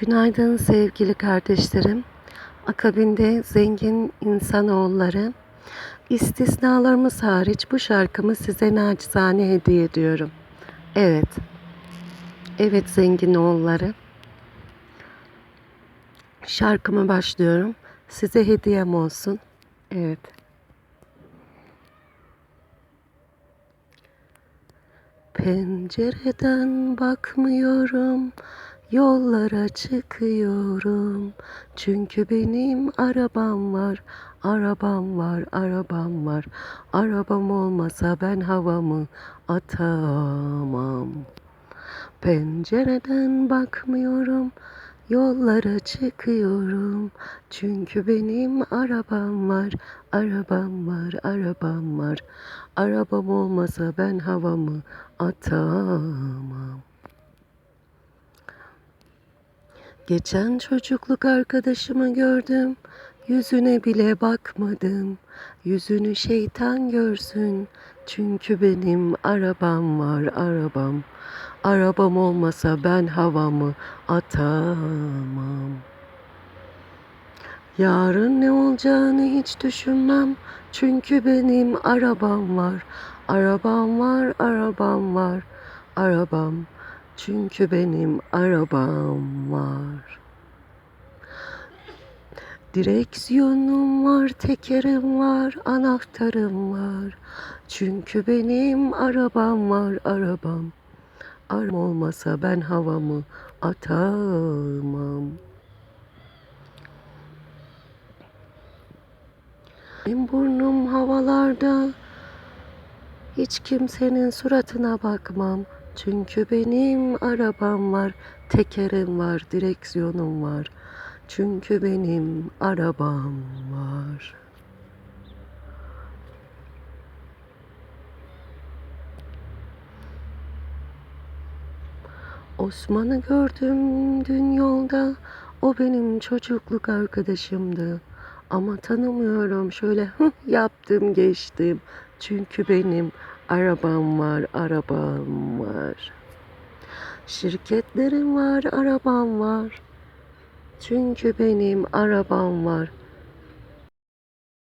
Günaydın sevgili kardeşlerim. Akabinde zengin insanoğulları. İstisnalarımız hariç bu şarkımı size nacizane hediye ediyorum. Evet. Evet zengin oğulları. Şarkımı başlıyorum. Size hediyem olsun. Evet. Pencereden bakmıyorum, yollara çıkıyorum. Çünkü benim arabam var, arabam var, arabam var. Arabam olmasa ben havamı atamam. Pencereden bakmıyorum, yollara çıkıyorum. Çünkü benim arabam var, arabam var, arabam var. Arabam olmasa ben havamı atamam. Geçen çocukluk arkadaşımı gördüm, yüzüne bile bakmadım. Yüzünü şeytan görsün, çünkü benim arabam var, arabam. Arabam olmasa ben havamı atamam. Yarın ne olacağını hiç düşünmem. Çünkü benim arabam var. Arabam var, arabam var. Arabam. Çünkü benim arabam var. Direksiyonum var, tekerim var, anahtarım var. Çünkü benim arabam var, arabam. Arabam olmasa ben havamı atamam. Benim burnum havalarda. Hiç kimsenin suratına bakmam. Çünkü benim arabam var, tekerim var, direksiyonum var. Çünkü benim arabam var. Osman'ı gördüm dün yolda. O benim çocukluk arkadaşımdı. Ama tanımıyorum şöyle yaptım geçtim. Çünkü benim arabam var, arabam var. Şirketlerim var, arabam var. Çünkü benim arabam var,